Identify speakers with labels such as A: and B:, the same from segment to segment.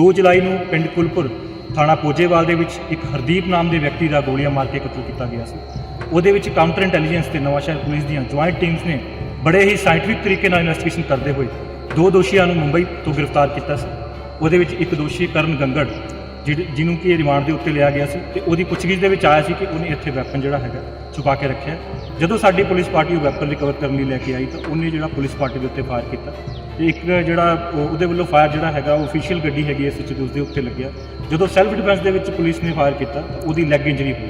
A: 2 ਜੁਲਾਈ ਨੂੰ ਪਿੰਡ ਕੁਲਪੁਰ ਥਾਣਾ ਪੋਜੇਵਾਲ ਦੇ ਵਿੱਚ ਇੱਕ ਹਰਦੀਪ ਨਾਮ ਦੇ ਵਿਅਕਤੀ ਦਾ ਗੋਲੀਆਂ ਮਾਰ ਕੇ ਕਤਲ ਕੀਤਾ ਗਿਆ ਸੀ। ਉਹਦੇ ਵਿੱਚ ਕਾਊਂਟਰ ਇੰਟੈਲੀਜੈਂਸ ਤੇ ਨਵਾਂਸ਼ਹਿਰ ਪੁਲਿਸ ਦੀਆਂ ਜੁਆਇੰਟ ਟੀਮਸ ਨੇ ਬੜੇ ਹੀ ਸਾਇੰਟਿਫਿਕ ਤਰੀਕੇ ਨਾਲ ਇਨਵੈਸਟੀਗੇਸ਼ਨ ਕਰਦੇ ਹੋਏ ਦੋ ਦੋਸ਼ੀਆਂ ਨੂੰ ਮੁੰਬਈ ਤੋਂ ਗ੍ਰਿਫਤਾਰ ਕੀਤਾ ਸੀ। ਉਹਦੇ ਵਿੱਚ ਇੱਕ ਦੋਸ਼ੀ ਕਰਨ ਗੰਗੜ ਜਿਹੜ- ਜਿਹਨੂੰ ਕਿ ਰਿਮਾਂਡ ਦੇ ਉੱਤੇ ਲਿਆ ਗਿਆ ਸੀ ਤੇ ਉਹਦੀ ਪੁੱਛਗਿੱਛ ਦੇ ਵਿੱਚ ਆਇਆ ਸੀ ਕਿ ਉਹਨੇ ਇੱਥੇ ਵੈਪਨ ਜਿਹੜਾ ਹੈਗਾ ਛੁਪਾ ਕੇ ਰੱਖਿਆ। ਜਦੋਂ ਸਾਡੀ ਪੁਲਿਸ ਪਾਰਟੀ ਉਹ ਵੈਪਨ ਰਿਕਵਰ ਕਰਨ ਲਈ ਲੈ ਕੇ ਆਈ ਤਾਂ ਉਹਨੇ ਜਿਹੜਾ ਪੁਲਿਸ ਪਾਰਟੀ ਦੇ ਉੱਤੇ ਫਾਇਰ ਕੀਤਾ। ਤੇ ਇੱਕ ਜਿਹੜਾ ਉਹ- ਉਹਦੇ ਵੱਲੋਂ ਫਾਇਰ ਜਿਹੜਾ ਹੈਗਾ ਉਹ ਅਫੀਸ਼ੀਅਲ ਗੱਡੀ ਹੈਗੀ ਐਸ ਚ ਉਸ ਦੇ ਉੱਤੇ ਲੱਗਿਆ। ਜਦੋਂ ਸੈਲਫ ਡਿਫੈਂਸ ਦੇ ਵਿੱਚ ਪੁਲਿਸ ਨੇ ਫਾਇਰ ਕੀਤਾ ਤਾਂ ਉਹਦੀ ਲੈਗ ਇੰਜਰੀ ਹੋਈ।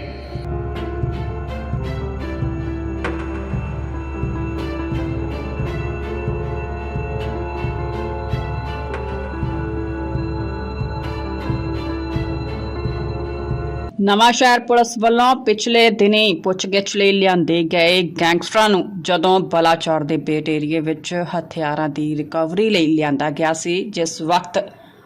B: ਨਵਾਂਸ਼ਹਿਰ ਪੁਲਿਸ ਵੱਲੋਂ ਪਿਛਲੇ ਦਿਨੀ ਪੁੱਛਗਿੱਛ ਲਈ ਲਿਆਂਦੇ ਗਏ ਗੈਂਗਸਟਰਾਂ ਨੂੰ ਜਦੋਂ ਬਲਾਚੌਰ ਦੇ ਬੇਟ ਏਰੀਏ ਵਿੱਚ ਹਥਿਆਰਾਂ ਦੀ ਰਿਕਵਰੀ ਲਈ ਲਿਆਂਦਾ ਗਿਆ ਸੀ, ਜਿਸ ਵਕਤ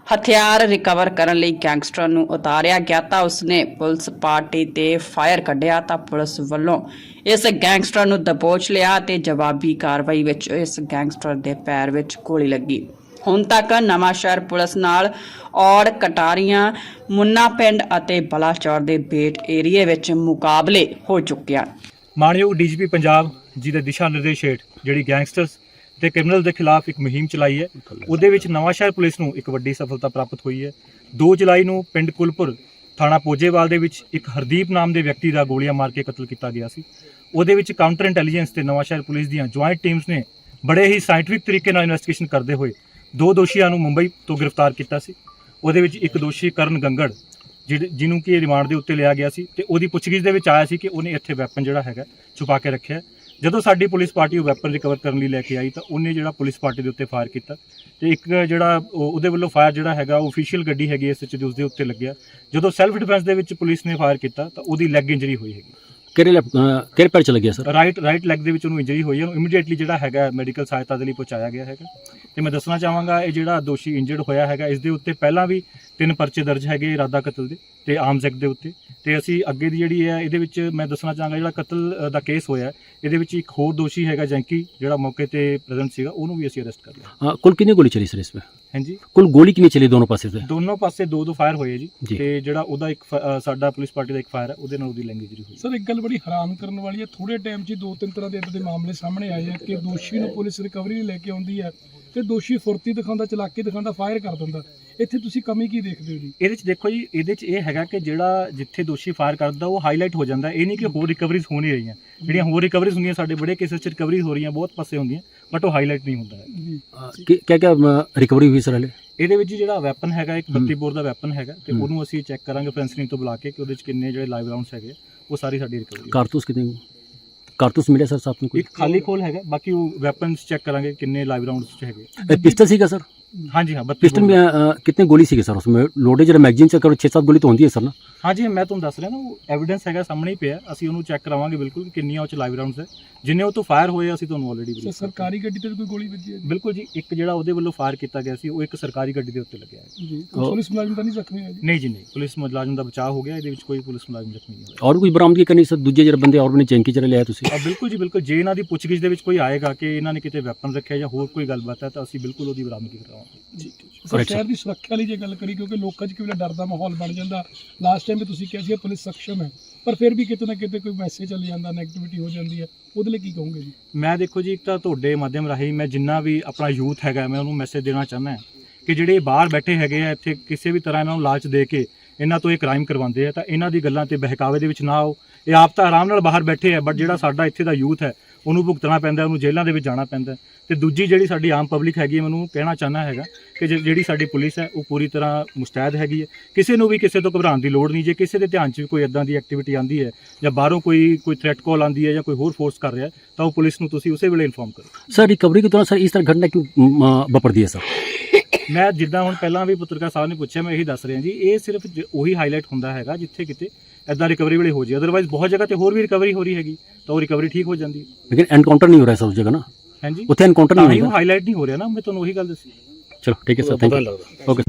B: ਹਥਿਆਰ ਰਿਕਵਰ ਕਰਨ ਲਈ ਗੈਂਗਸਟਰ ਨੂੰ ਉਤਾਰਿਆ ਗਿਆ ਤਾਂ ਉਸਨੇ ਪੁਲਿਸ ਪਾਰਟੀ ਤੇ ਫਾਇਰ ਕੱਢਿਆ ਤਾਂ ਪੁਲਿਸ ਵੱਲੋਂ ਇਸ ਗੈਂਗਸਟਰ ਨੂੰ ਦਬੋਚ ਲਿਆ ਤੇ ਜਵਾਬੀ ਕਾਰਵਾਈ ਵਿੱਚ ਇਸ ਗੈਂਗਸਟਰ ਦੇ ਪੈਰ ਵਿੱਚ ਗੋਲੀ ਲੱਗੀ। ਹੁਣ ਤੱਕ ਨਵਾਂ ਸ਼ਹਿਰ ਪੁਲਿਸ ਨਾਲ ਔੜ ਕਟਾਰੀਆਂ, ਮੁੰਨਾ ਪਿੰਡ ਅਤੇ ਬਲਾਚੌਰ ਦੇ ਬੇਟ ਏਰੀਏ ਵਿੱਚ ਮੁਕਾਬਲੇ ਹੋ ਚੁੱਕੇ ਹਨ।
A: ਮਾਣਯੋਗ ਡੀਜੀਪੀ ਪੰਜਾਬ ਜੀ ਦੇ ਦਿਸ਼ਾ ਨਿਰਦੇਸ਼ ਹੇਠ ਜਿਹੜੀ ਗੈਂਗਸਟਰਸ ਤੇ ਕ੍ਰਿਮੀਨਲ ਦੇ ਖਿਲਾਫ ਇੱਕ ਮੁਹਿੰਮ ਚਲਾਈ ਹੈ। ਉਹਦੇ ਵਿੱਚ ਨਵਾਂਸ਼ਹਿਰ ਪੁਲਿਸ ਨੂੰ ਇੱਕ ਵੱਡੀ ਸਫਲਤਾ ਪ੍ਰਾਪਤ ਹੋਈ ਹੈ। 2 ਜੁਲਾਈ ਨੂੰ ਪਿੰਡ ਕੁਲਪੁਰ ਥਾਣਾ ਪੋਜੇਵਾਲ ਦੇ ਵਿੱਚ ਇੱਕ ਹਰਦੀਪ ਨਾਮ ਦੇ ਵਿਅਕਤੀ ਦਾ ਗੋਲੀਆਂ ਮਾਰ ਕੇ ਕਤਲ ਕੀਤਾ ਗਿਆ ਸੀ। ਉਹਦੇ ਵਿੱਚ ਕਾਊਂਟਰ ਇੰਟੈਲੀਜੈਂਸ ਤੇ ਨਵਾਂਸ਼ਹਿਰ ਪੁਲਿਸ ਦੀਆਂ ਜੁਆਇੰਟ ਟੀਮਸ ਨੇ ਬੜੇ ਹੀ ਸਾਇੰਟਿਫਿਕ ਤਰੀਕੇ ਨਾਲ ਇਨਵੈਸਟੀਗੇਸ਼ਨ ਕਰਦੇ ਹੋਏ ਦੋ ਦੋਸ਼ੀਆਂ ਨੂੰ ਮੁੰਬਈ ਤੋਂ ਗ੍ਰਿਫਤਾਰ ਕੀਤਾ ਸੀ। ਉਹਦੇ ਵਿੱਚ ਇੱਕ ਦੋਸ਼ੀ ਕਰਨ ਗੰਗੜ ਜਿਹੜ- ਜਿਹਨੂੰ ਕਿ ਰਿਮਾਂਡ ਦੇ ਉੱਤੇ ਲਿਆ ਗਿਆ ਸੀ ਤੇ ਉਹਦੀ ਪੁੱਛਗਿੱਛ ਦੇ ਵਿੱਚ ਆਇਆ ਸੀ ਕਿ ਉਹਨੇ ਇੱਥੇ ਵੈਪਨ ਜਿਹੜਾ ਹੈਗਾ ਛੁਪਾ ਕੇ ਰੱਖਿਆ। ਜਦੋਂ ਸਾਡੀ ਪੁਲਿਸ ਪਾਰਟੀ ਉਹ ਵੈਪਨ ਰਿਕਵਰ ਕਰਨ ਲਈ ਲੈ ਕੇ ਆਈ ਤਾਂ ਉਹਨੇ ਜਿਹੜਾ ਪੁਲਿਸ ਪਾਰਟੀ ਦੇ ਉੱਤੇ ਫਾਇਰ ਕੀਤਾ ਤੇ ਇੱਕ ਜਿਹੜਾ ਉਹ- ਉਹਦੇ ਵੱਲੋਂ ਫਾਇਰ ਜਿਹੜਾ ਹੈਗਾ ਉਹ ਅਫੀਸ਼ੀਅਲ ਗੱਡੀ ਹੈਗੀ ਇਸ ਚ ਉਸ ਦੇ ਉੱਤੇ ਲੱਗਿਆ। ਜਦੋਂ ਸੈਲਫ ਡਿਫੈਂਸ ਦੇ ਵਿੱਚ ਪੁਲਿਸ ਨੇ ਫਾਇਰ ਕੀਤਾ ਤਾਂ ਉਹਦੀ ਲੈਗ ਇੰਜਰੀ ਹੋਈ ਹੈਗੀ।
C: ਕਿਹੜੇ ਲੈਪ- ਅਹ, ਕਿਹੜੇ ਪੈਰ ਚ ਲੱਗਿਆ ਸਰ
A: ਰਾਈਟ ਰਾਈਟ ਲੈਗ ਦੇ ਵਿੱਚ ਉਹਨੂੰ ਇੰਜਰੀ ਹੋਈ ਹੈ। ਉਹਨੂੰ ਇਮੀਡੀਏਟਲੀ ਜਿਹੜਾ ਹੈਗਾ ਮੈਡੀਕਲ ਸਹਾਇਤਾ ਦੇ ਲਈ ਪਹੁੰਚਾਇਆ ਗਿਆ ਹੈਗਾ। ਤੇ ਮੈਂ ਦੱਸਣਾ ਚਾਹਾਂਗਾ, ਇਹ ਜਿਹੜਾ ਦੋਸ਼ੀ ਇੰਜਰਡ ਹੋਇਆ ਹੈਗਾ, ਇਸ ਦੇ ਉੱਤੇ ਪਹਿਲਾਂ ਵੀ ਤਿੰਨ ਪਰਚੇ ਦਰਜ ਹੈਗੇ ਇਰਾਦਾ ਕਤਲ ਦੇ ਤੇ ਆਰਮਸ ਐਕਟ ਦੇ ਉੱਤੇ। ਤੇ ਅਸੀਂ ਅੱਗੇ ਦੀ ਜਿਹੜੀ ਹੈ ਇਹਦੇ ਵਿੱਚ ਮੈਂ ਦੱਸਣਾ ਚਾਹਾਂਗਾ ਜਿਹੜਾ ਕਤਲ ਦਾ ਕੇਸ ਹੋਇਆ ਇਹਦੇ ਵਿੱਚ ਇੱਕ ਹੋਰ ਦੋਸ਼ੀ ਹੈਗਾ ਜੈਂਕੀ ਜਿਹੜਾ ਮੌਕੇ ਤੇ ਪ੍ਰੈਜ਼ੈਂਟ ਸੀਗਾ ਉਹਨੂੰ ਵੀ ਅਸੀਂ ਅਰੈਸਟ ਕਰ ਲਿਆ।
C: ਕੁੱਲ ਕਿੰਨੀ ਗੋਲੀ ਚਲੀ ਸਰ ਇਸ ਵਿੱਚ?
A: ਹਾਂਜੀ।
C: ਕੁੱਲ ਗੋਲੀ ਕਿੰਨੀ ਚਲੀ ਦੋਨੋਂ ਪਾਸੇ ਤੇ?
A: ਦੋਨੋਂ ਪਾਸੇ ਦੋ ਦੋ ਫਾਇਰ ਹੋਏ ਜੀ ਤੇ ਜਿਹੜਾ ਉਹਦਾ ਇੱਕ ਸਾਡਾ ਪੁਲਿਸ ਪਾਰਟੀ ਦਾ ਇੱਕ ਫਾਇਰ ਹੈ ਉਹਦੇ ਨਾਲ ਉਹਦੀ ਲੈਂਗੁਏਜ ਹੋਈ
D: ਸਰ ਇੱਕ ਗੱਲ ਬੜੀ ਹੈਰਾਨ ਕਰਨ ਵਾਲੀ ਹੈ ਥੋੜੇ ਟਾਈਮ 'ਚ ਦੋ ਤਿੰਨ ਤਰ੍ਹਾਂ ਦੇ ਇਦਾਂ ਦੇ ਮਾਮਲੇ ਸਾਹਮਣੇ ਆਏ ਆ ਕਿ ਦੋਸ਼ੀ ਨੂੰ ਪੁਲਿਸ ਰਿਕਵਰੀ ਲੈ ਕੇ ਆਉਂਦੀ ਹੈ ਤੇ ਦੋਸ਼ੀ ਫੁਰਤੀ ਦਿਖਾਉਂਦਾ ਚਲਾਕੀ ਦਿਖਾਉਂਦਾ ਫਾਇਰ ਕਰ ਦਿੰਦਾ। ਇੱਥੇ ਤੁਸੀਂ ਕਮੀ ਕੀ ਦੇਖਦੇ ਹੋ ਜੀ?
A: ਇਹਦੇ 'ਚ ਦੇਖੋ ਜੀ ਇਹਦੇ 'ਚ ਇਹ ਹੈਗਾ ਕਿ ਜਿਹੜਾ ਜਿੱਥੇ ਦੋਸ਼ੀ ਫਾਇਰ ਕਰਦਾ ਉਹ ਹਾਈਲਾਈਟ ਹੋ ਜਾਂਦਾ। ਇਹ ਨਹੀਂ ਕਿ ਹੋਰ ਰਿਕਵਰੀਜ਼ ਹੋ ਰਹੀਆਂ। ਜਿਹੜੀਆਂ ਹੋਰ ਰਿਕਵਰੀਜ਼ ਹੁੰਦੀਆਂ ਸਾਡੇ ਬੜੇ ਕੇਸਸ 'ਚ ਰਿਕਵਰੀ ਹੋ ਰਹੀਆਂ ਬਹੁਤ ਪਾਸੇ ਹੁੰਦੀਆਂ ਬਟ ਉਹ ਹਾਈਲਾਈਟ ਨਹੀਂ ਹੁੰਦਾ। ਹੈ
C: ਕਿਆ ਕਿਆ ਰਿਕਵਰੀ ਹੋਈ ਸਰ ਹਲੇ?
A: ਇਹਦੇ ਵਿੱਚ ਜਿਹੜਾ ਵੈਪਨ ਹੈਗਾ ਇੱਕ 32 ਬੋਰ ਦਾ ਵੈਪਨ ਹੈਗਾ ਤੇ ਉਹਨੂੰ ਅਸੀਂ ਚੈੱਕ ਕਰਾਂਗੇ ਫੈਂਸਿੰਗ ਤੋਂ ਬੁਲਾ ਕੇ ਕਿ ਉਹਦੇ 'ਚ ਕਿੰਨੇ ਜਿਹੜੇ ਲਾਈਵ ਰਾਉਂਡਸ ਹੈਗੇ ਉਹ ਸਾਰੀ ਸਾਡੀ ਰਿਕਵਰੀ
C: ਕਾਰਤੂਸ ਕਿਤੇ ਕਾਰਤੂਸ ਮਿਲਿਆ ਸਰ ਸਾਥ ਨੂੰ
A: ਕੋਈ? ਖਾਲੀ ਖੋਲ ਹੈਗਾ ਬਾਕੀ ਉਹ ਵੈਪਨਸ ਚੈੱਕ ਕਰਾਂਗੇ ਕਿੰਨੇ ਲਾਈਵ ਰਾਉਂਡਸ ਚ ਹੈਗੇ
C: ਪਿਸਟਲ ਸੀਗਾ ਸਰ?
A: ਹਾਂਜੀ ਹਾਂ 32
C: पिस्टल में अ, कितने गोली सी सर उसमें लोडे जरा मैगजीन से करो छः सात गोली तो होती है सर ना
A: ਹਾਂਜੀ ਮੈਂ ਤੁਹਾਨੂੰ ਦੱਸ ਰਿਹਾ ਨਾ ਉਹ ਐਵੀਡੈਂਸ ਹੈਗਾ ਸਾਹਮਣੇ ਹੀ ਪਿਆ ਅਸੀਂ ਉਹਨੂੰ ਚੈੱਕ ਕਰਾਵਾਂਗੇ ਬਿਲਕੁਲ ਕਿ ਕਿੰਨੀਆਂ ਉਹ ਚ ਲਾਈਵ ਰਾਉਂਡਸ ਹੈ ਜਿੰਨੇ ਉਹ ਤੋਂ ਫਾਇਰ ਹੋਏ ਅਸੀਂ ਤੁਹਾਨੂੰ ਆਲਰੇਡੀ
D: ਸਰ ਸਰਕਾਰੀ ਗੱਡੀ ਤੇ ਵੀ ਕੋਈ ਗੋਲੀ ਵੱਜੀ ਹੈ ਜੀ?
A: ਬਿਲਕੁਲ ਜੀ ਇੱਕ ਜਿਹੜਾ ਉਹਦੇ ਵੱਲੋਂ ਫਾਇਰ ਕੀਤਾ ਗਿਆ ਸੀ ਉਹ ਇੱਕ ਸਰਕਾਰੀ ਗੱਡੀ ਦੇ ਉੱਤੇ ਲੱਗਿਆ ਹੈ
D: ਜੀ ਕੋਈ
C: ਉਹ-
D: ਪੁਲਿਸ ਮੁਲਾਜ਼ਮ ਤਾਂ ਨਹੀਂ ਜ਼ਖਮੀ ਹੋਇਆ ਜੀ
A: ਨਹੀਂ ਜੀ ਨਹੀਂ ਪੁਲਿਸ ਮੁਲਾਜ਼ਮ ਦਾ ਬਚਾਅ ਹੋ ਗਿਆ ਇਹਦੇ ਵਿੱਚ ਕੋਈ ਪੁਲਿਸ ਮੁਲਾਜ਼ਮ ਜ਼ਖਮੀ ਨਹੀਂ ਹੋਇਆ
C: और कोई बरामदगी करनी सर दूजे जरा बंदे और भी चैंकी चले लिया तुसी
A: ਆ ਬਿਲਕੁਲ ਜੀ ਬਿਲਕੁਲ ਜੇ ਇਹਨਾਂ ਦੀ ਪੁੱਛਗਿੱਛ ਦੇ ਵਿੱਚ ਕੋਈ ਆਏਗਾ ਕਿ ਇਹਨਾਂ ਨੇ ਕਿਤੇ ਵੈਪਨ ਰੱਖਿਆ ਜਾਂ ਹੋਰ ਕੋਈ ਗੱਲਬਾਤ ਹੈ ਤਾਂ ਅਸੀਂ ਬਿਲਕੁਲ ਉਹਦੀ ਬਰਾਮਦਗੀ ਕਰਾਵਾਂਗੇ
D: ਜੀ ਸਰ। ਸ਼ਹਿਰ ਦੀ ਸੁਰੱਖਿਆ ਲਈ ਜੇ ਗੱਲ ਕਰੀ ਕਿਉਂਕਿ ਲੋਕਾਂ 'ਚ ਕਿਵੇਂ ਡਰ ਦਾ ਮਾਹੌਲ ਬਣ ਜਾਂਦਾ। ਲਾਸਟ ਟਾਈਮ ਵੀ ਤੁਸੀਂ ਕਿਹਾ ਸੀ ਪੁਲਿਸ ਸક્ષਮ ਹੈ ਪਰ ਫਿਰ ਵੀ ਕਿਤੇ ਨਾ ਕਿਤੇ ਕੋਈ ਮੈਸੇਜ ਚੱਲ ਜਾਂਦਾ ਨੈਗੇਟਿਵਿਟੀ ਹੋ ਜਾਂਦੀ ਹੈ। ਉਹਦੇ ਲਈ ਕੀ ਕਹੋਗੇ ਜੀ?
A: ਮੈਂ ਦੇਖੋ ਜੀ ਇੱਕ ਤਾਂ ਤੁਹਾਡੇ ਮਾਧਿਅਮ ਰਾਹੀਂ ਮੈਂ ਜਿੰਨਾ ਵੀ ਆਪਣਾ ਯੂਥ ਹੈਗਾ ਮੈਂ ਉਹਨੂੰ ਮੈਸੇਜ ਦੇਣਾ ਚਾਹੁੰਦਾ ਹਾਂ ਕਿ ਜਿਹੜੇ ਬਾਹਰ ਬੈਠੇ ਹੈਗੇ ਆ ਇੱਥੇ ਕਿਸੇ ਵੀ ਤਰ੍ਹਾਂ ਇਹਨਾਂ ਨੂੰ ਲਾਲਚ ਦੇ ਕੇ ਇਹਨਾਂ ਤੋਂ ਇਹ ਕ੍ਰਾਈਮ ਕਰਵਾਉਂਦੇ ਆ ਤਾਂ ਇਹਨਾਂ ਦੀ ਗੱਲਾਂ ਤੇ ਬਹਿਕਾਵੇ ਦੇ ਵਿੱਚ ਨਾ ਆਓ। ਇਹ ਆਪ ਤਾਂ ਆਰਾਮ ਨਾਲ ਬਾਹਰ ਬੈਠੇ ਆ ਬਟ ਜਿਹੜਾ ਸਾਡਾ ਇੱਥੇ ਦਾ ਯੂਥ ਹੈ ਉਹਨੂੰ ਭੁਗਤਣਾ ਪੈਂਦਾ ਉਹਨੂੰ ਜੇਲ੍ਹਾਂ ਦੇ ਵਿੱਚ ਜਾਣਾ ਪੈਂਦਾ ਤੇ ਦੂਜੀ ਜਿਹੜੀ ਸਾਡੀ ਆਮ ਪਬਲਿਕ ਹੈਗੀ ਮੈਨੂੰ ਕਹਿਣਾ ਚਾਹਨਾ ਹੈਗਾ ਕਿ ਜਿਹੜੀ ਸਾਡੀ ਪੁਲਿਸ ਹੈ ਉਹ ਪੂਰੀ ਤਰ੍ਹਾਂ ਮੁਸਤੈਦ ਹੈਗੀ ਹੈ। ਕਿਸੇ ਨੂੰ ਵੀ ਕਿਸੇ ਤੋਂ ਘਬਰਾਉਣ ਦੀ ਲੋੜ ਨਹੀਂ ਜੇ ਕਿਸੇ ਦੇ ਧਿਆਨ 'ਚ ਵੀ ਕੋਈ ਇਦਾਂ ਦੀ ਐਕਟੀਵਿਟੀ ਆਂਦੀ ਹੈ ਜਾਂ ਬਾਹਰੋਂ ਕੋਈ ਕੋਈ ਥ੍ਰੈਟ ਕਾਲ ਆਂਦੀ ਹੈ ਜਾਂ ਕੋਈ ਹੋਰ ਫੋਰਸ ਕਰ ਰਿਹਾ ਤਾਂ ਉਹ ਪੁਲਿਸ ਨੂੰ ਤੁਸੀਂ ਉਸੇ ਵੇਲੇ ਇਨਫੋਰਮ ਕਰੋ।
C: ਸਰ ਰਿਕਵਰੀ ਕੇ ਦੌਰਾਨ ਸਰ ਇਸ ਤਰ੍ਹਾਂ ਘਟਨਾ ਕਿਉਂ ਵਾਪਰਦੀ ਹੈ ਸਰ
A: ਮੈਂ ਜਿੱਦਾਂ ਹੁਣ ਪਹਿਲਾਂ ਵੀ ਪੱਤਰਕਾਰ ਸਾਹਿਬ ਨੇ ਪੁੱਛਿਆ ਮੈਂ ਇਹੀ ਦੱਸ ਰਿਹਾ ਜੀ ਇਹ ਸਿਰਫ ਉਹੀ ਹਾਈਲਾਈਟ ਹੁੰਦਾ ਹੈਗਾ ਜਿੱਥੇ ਕਿਤੇ ਐਦਾਂ ਰਿਕਵਰੀ ਵੇਲੇ ਹੋ ਜੀ ਅਦਰਵਾਈਜ਼ ਬਹੁਤ ਜਗ੍ਹਾ ਤੇ ਹੋਰ ਵੀ ਰਿਕਵਰੀ ਹੋ ਰਹੀ ਹੈਗੀ ਤਾਂ ਉਹ ਰਿਕਵਰੀ ਠੀਕ ਹੋ ਜਾਂਦੀ।
C: ਲੇਕਿਨ ਐਨਕਾਊਂਟਰ ਨਹੀਂ ਹੋ ਰਿਹਾ ਉਸ ਜਗ੍ਹਾ ਨਾ?
A: ਹਾਂਜੀ।
C: ਉੱਥੇ
A: ਐਨਕਾਊਂਟਰ
C: ਨਹੀਂ
A: ਹੋ
C: ਰਿਹਾ
A: ਹਾਈਲਾਈਟ ਨਹੀਂ ਹੋ ਰਿਹਾ ਨਾ ਮੈਂ ਤੁਹਾਨੂੰ ਉਹੀ ਗੱਲ ਦੱਸੀ।
C: ਚਲੋ ਠੀਕ ਹੈ ਸਰ ਥੈਂਕ ਯੂ ਓਕੇ